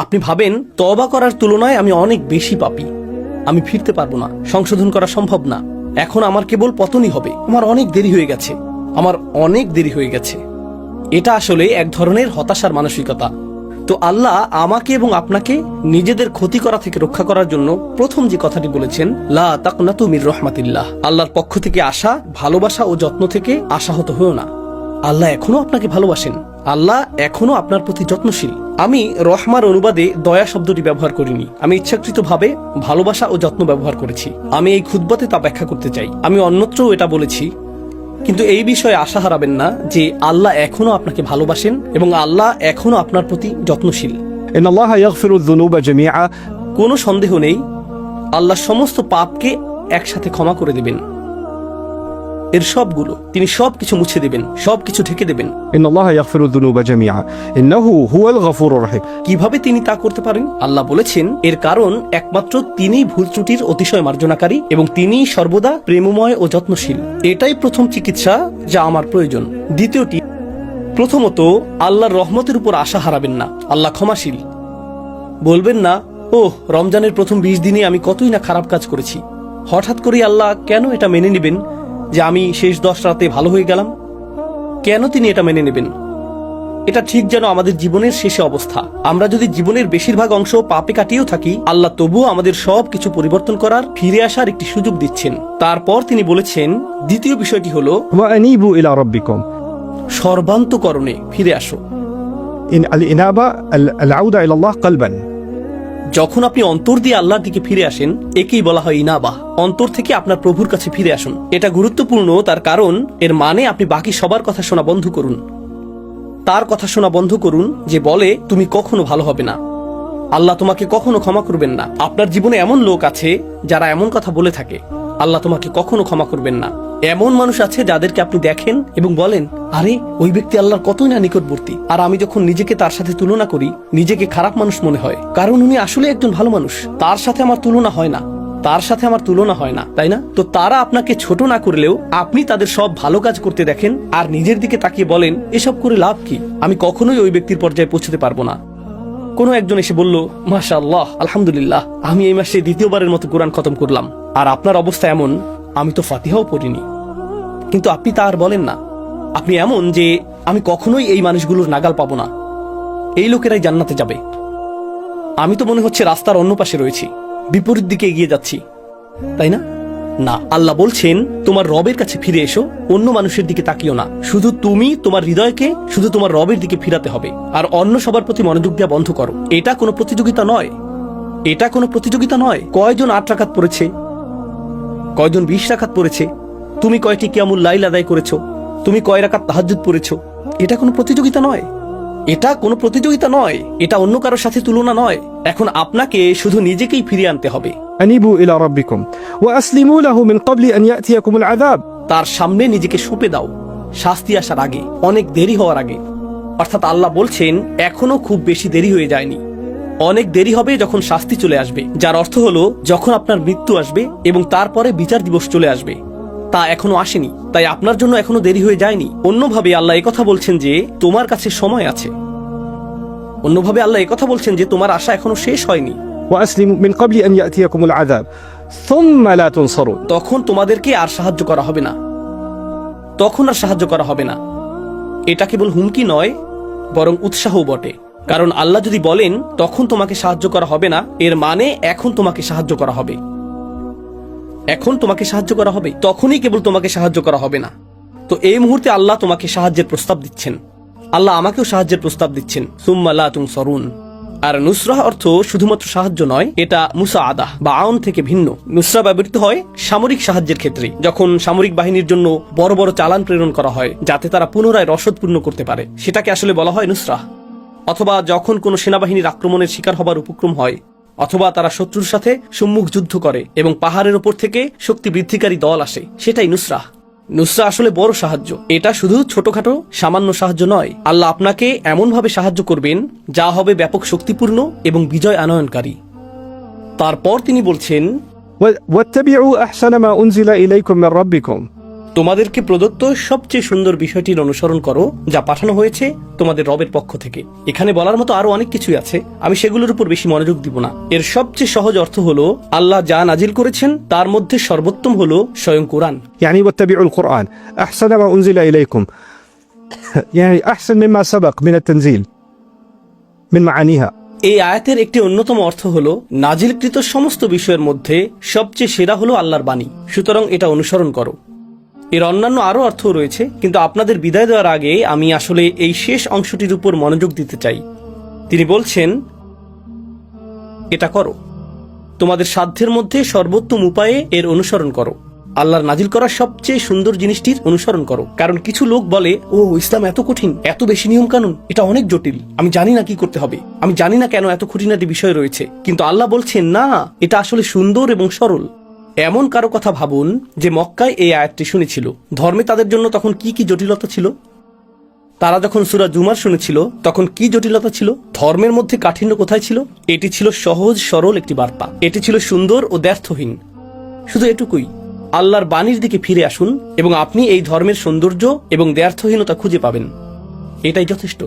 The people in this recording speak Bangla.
আপনি ভাবেন তবা করার তুলনায় আমি অনেক বেশি পাপী। আমি ফিরতে পারব না, সংশোধন করা সম্ভব না। এখন আমার কেবল পতনই হবে। আমার অনেক দেরি হয়ে গেছে। আমার অনেক দেরি হয়ে গেছে। এটা আসলে এক ধরনের হতাশার মানসিকতা। তো আল্লাহ আমাকে এবং আপনাকে নিজেদের ক্ষতি করা থেকে রক্ষা করার জন্য প্রথম যে কথাটি বলেছেন, লা তাকনাতু মির রহমাতিল্লাহ। আল্লাহর পক্ষ থেকে আসা, ভালোবাসা ও যত্ন থেকে আশাহত হয়েও না। আল্লাহ এখনও আপনাকে ভালোবাসেন। আল্লাহ এখনও আপনার প্রতি যত্নশীল। আমি রহমার অনুবাদে দয়া শব্দটি ব্যবহার করিনি। আমি ইচ্ছাকৃতভাবে ভালোবাসা ও যত্ন ব্যবহার করেছি। আমি এই খুদ্বাতে তা ব্যাখ্যা করতে চাই। আমি অন্যত্রও এটা বলেছি। কিন্তু এই বিষয়ে আশা হারাবেন না যে আল্লাহ এখনও আপনাকে ভালোবাসেন এবং আল্লাহ এখনও আপনার প্রতি যত্নশীল। কোনো সন্দেহ নেই। আল্লাহ সমস্ত পাপকে একসাথে ক্ষমা করে দেবেন। এর সবগুলো তিনি সবকিছু মুছে দেবেন সবকিছু ঢেকে দেবেন। কীভাবে তিনি তা করতে পারেন? আল্লাহ বলেছেন এর কারণ একমাত্র তিনিই ভুল ত্রুটির অতিশয় মার্জনাকারী এবং তিনি সর্বদা প্রেমময় ও যত্নশীল। এটাই প্রথম চিকিৎসা যা আমার প্রয়োজন। দ্বিতীয়টি প্রথমত আল্লাহর রহমতের উপর আশা হারাবেন না। আল্লাহ ক্ষমাশীল। বলবেন না ও রমজানের প্রথম বিশ দিনে আমি কতই না খারাপ কাজ করেছি। হঠাৎ করেই আল্লাহ কেন এটা মেনে নেবেন? যে আমি শেষ দশ রাতে ভালো হয়ে গেলাম? কেন তিনি এটা মেনে নেবেন? এটা ঠিক যেন আমাদের জীবনের শেষে অবস্থা। আমরা যদি জীবনের বেশিরভাগ অংশ পাপে কাটিয়েও থাকি আল্লাহ তবুও আমাদের সব কিছু পরিবর্তন করার ফিরে আসার একটি সুযোগ দিচ্ছেন। তারপর তিনি বলেছেন দ্বিতীয় বিষয়টি হলো সর্বান্তকরণে ফিরে আসো। ইন আল ইনাবা আল আউদা ইলাল্লাহ কালবান। যখন আপনি অন্তর দিয়ে আল্লাহর দিকে ফিরে আসেন, একেই বলা হয় ইনাবাহ। অন্তর থেকে আপনার প্রভুর কাছে ফিরে আসুন। এটা গুরুত্বপূর্ণ, তার কারণ, এর মানে আপনি বাকি সবার কথা শোনা বন্ধ করুন। তার কথা শোনা বন্ধ করুন, যে বলে, তুমি কখনো ভালো হবে না। আল্লাহ তোমাকে কখনো ক্ষমা করবেন না। আপনার জীবনে এমন লোক আছে, যারা এমন কথা বলে থাকে। আল্লাহ তোমাকে কখনো ক্ষমা করবেন না। এমন মানুষ আছে যাদেরকে আপনি দেখেন এবং বলেন, আরে, ওই ব্যক্তি আল্লাহর কতই না নিকটবর্তী। আর আমি যখন নিজেকে তার সাথে তুলনা করি, নিজেকে খারাপ মানুষ মনে হয়। কারণ উনি আসলে একজন ভালো মানুষ। তার সাথে আমার তুলনা হয় না। তার সাথে আমার তুলনা হয় না, তাই না? তো তারা আপনাকে ছোট না করলেও আপনি তাদের সব ভালো কাজ করতে দেখেন আর নিজের দিকে তাকিয়ে বলেন, এসব করে লাভ কি? আমি কখনোই ওই ব্যক্তির পর্যায়ে পৌঁছতে পারব না। কোনো একজন এসে বলল মাশা আল্লাহ আলহামদুলিল্লাহ, আমি এই মাসে দ্বিতীয়বারের মতো কোরআন খতম করলাম। আর আপনার অবস্থা এমন, আমি তো ফাতিহাও পড়িনি। কিন্তু আপনি তা আর বলেন না। আপনি এমন যে আমি কখনোই এই মানুষগুলোর নাগাল পাবো না। এই লোকেরাই জান্নাতে যাবে। আমি তো মনে হচ্ছে রাস্তার অন্য পাশে রয়েছি। বিপরীত দিকে এগিয়ে যাচ্ছি। তাই না? না, আল্লাহ বলছেন, তোমার রবের কাছে ফিরে এসো, অন্য মানুষের দিকে তাকিও না। শুধু তুমি, তোমার হৃদয়কে, শুধু তোমার রবের দিকে ফিরাতে হবে। আর অন্য সবার প্রতি মনোযোগ দেওয়া বন্ধ করো। এটা কোনো প্রতিযোগিতা নয়। এটা কোনো প্রতিযোগিতা নয়। কয়জন আট রাখাত পড়েছে? কয়জন বিশ রাখাত পড়েছে? তুমি কয়টি কেমন লাইল আদায় করেছ? তুমি কয় রাখাত তাহাজুদ পড়েছো? এটা কোনো প্রতিযোগিতা নয়। এটা কোনো প্রতিযোগিতা নয়। এটা অন্য কারোর সাথে তুলনা নয়। এখন আপনাকে শুধু নিজেকেই ফিরিয়ে আনতে হবে। আনিবু ইলা রাব্বিকুম। ওয়া আসলিমু লাহু মিন ক্বাবলি আন ইয়াতিয়াকুমুল আযাব। তার সামনে নিজেকে সঁপে দাও। শাস্তি আসার আগে অনেক দেরি হওয়ার আগে। অর্থাৎ আল্লাহ বলছেন এখনও খুব বেশি দেরি হয়ে যায়নি। অনেক দেরি হবে যখন শাস্তি চলে আসবে যার অর্থ হলো যখন আপনার মৃত্যু আসবে এবং তারপরে বিচার দিবস চলে আসবে। তা এখনও আসেনি তাই আপনার জন্য এখনও দেরি হয়ে যায়নি। অন্যভাবে আল্লাহ কথা বলছেন যে তোমার কাছে সময় আছে। অন্যভাবে আল্লাহ কথা বলছেন যে তোমার আশা এখনও শেষ হয়নি। তখন তোমাদেরকে আর সাহায্য করা হবে না। তখন আর সাহায্য করা হবে না। এটা কেবল হুমকি নয় বরং উৎসাহ বটে। কারণ আল্লাহ যদি বলেন, তখন তোমাকে সাহায্য করা হবে না। এর মানে এখন তোমাকে সাহায্য করা হবে। এখন তোমাকে সাহায্য করা হবে, তখনই কেবল তোমাকে সাহায্য করা হবে না। তো এই মুহূর্তে আল্লাহ তোমাকে সাহায্যের প্রস্তাব দিচ্ছেন। আল্লাহ আমাকেও সাহায্যের প্রস্তাব দিচ্ছেন সরুন আর নুসরাহ অর্থ শুধুমাত্র সাহায্য নয়, এটা মুসা আদা বা আউন থেকে ভিন্ন। নুসরা ব্যবহৃত হয় সামরিক সাহায্যের ক্ষেত্রে, যখন সামরিক বাহিনীর জন্য বড় বড় চালান প্রেরণ করা হয়, যাতে তারা পুনরায় রসদ পূর্ণ করতে পারে। সেটাকে আসলে বলা হয় নুসরাহ। অথবা যখন কোনো সেনাবাহিনীর আক্রমণের শিকার হবার উপক্রম হয় অথবা তারা শত্রুর সাথে সম্মুখ যুদ্ধ করে এবং পাহাড়ের ওপর থেকে শক্তি বৃদ্ধিকারী দল আসে সেটাই নুসরাহ নুসরা আসলে বড় সাহায্য এটা শুধু ছোটখাটো সামান্য সাহায্য নয় আল্লাহ আপনাকে এমনভাবে সাহায্য করবেন যা হবে ব্যাপক শক্তিপূর্ণ এবং বিজয় আনয়নকারী তারপর তিনি বলছেন و- واتبعوا أحسن ما أنزل إليكم من ربكم তোমাদেরকে প্রদত্ত সবচেয়ে সুন্দর বিষয়টির অনুসরণ করো যা পাঠানো হয়েছে তোমাদের রবের পক্ষ থেকে এখানে বলার মতো আরো অনেক কিছুই আছে আমি সেগুলোর উপর বেশি মনোযোগ দিব না এর সবচেয়ে সহজ অর্থ হলো আল্লাহ যা নাজিল করেছেন তার মধ্যে সর্বোত্তম হলো স্বয়ং কোরআন يعني واتبعوا القرآن أحسن ما أنزل إليكم يعني أحسن مما سبق من التنزيل من معانيها এই আয়াতের একটি অন্যতম অর্থ হলো নাজিলকৃত সমস্ত বিষয়ের মধ্যে সবচেয়ে সেরা হলো আল্লাহর বাণী সুতরাং এটা অনুসরণ করো এর অন্যান্য আরও অর্থ রয়েছে, কিন্তু আপনাদের বিদায় দেওয়ার আগে আমি আসলে এই শেষ অংশটির উপর মনোযোগ দিতে চাই। তিনি বলছেন, এটা করো। তোমাদের সাধ্যের মধ্যে সর্বোত্তম উপায়ে এর অনুসরণ করো। আল্লাহর নাজিল করা সবচেয়ে সুন্দর জিনিসটির অনুসরণ করো। কারণ কিছু লোক বলে, ও, ইসলাম এত কঠিন, এত বেশি নিয়ম কানুন এটা অনেক জটিল, আমি জানি না কি করতে হবে, আমি জানি না কেন এত খুঁটিনাটি বিষয় রয়েছে। কিন্তু আল্লাহ বলছেন, না, এটা আসলে সুন্দর এবং সরল। এমন কারও কথা ভাবুন যে মক্কায় এই আয়াতটি শুনেছিল। ধর্মে তাদের জন্য তখন কি কি জটিলতা ছিল? তারা যখন সুরা জুমার শুনেছিল, তখন কি জটিলতা ছিল? ধর্মের মধ্যে কাঠিন্য কোথায় ছিল? এটি ছিল সহজ, সরল একটি বার্তা। এটি ছিল সুন্দর ও দ্ব্যর্থহীন শুধু এটুকুই, আল্লাহর বাণীর দিকে ফিরে আসুন এবং আপনি এই ধর্মের সৌন্দর্য এবং দ্ব্যর্থহীনতা খুঁজে পাবেন। এটাই যথেষ্ট।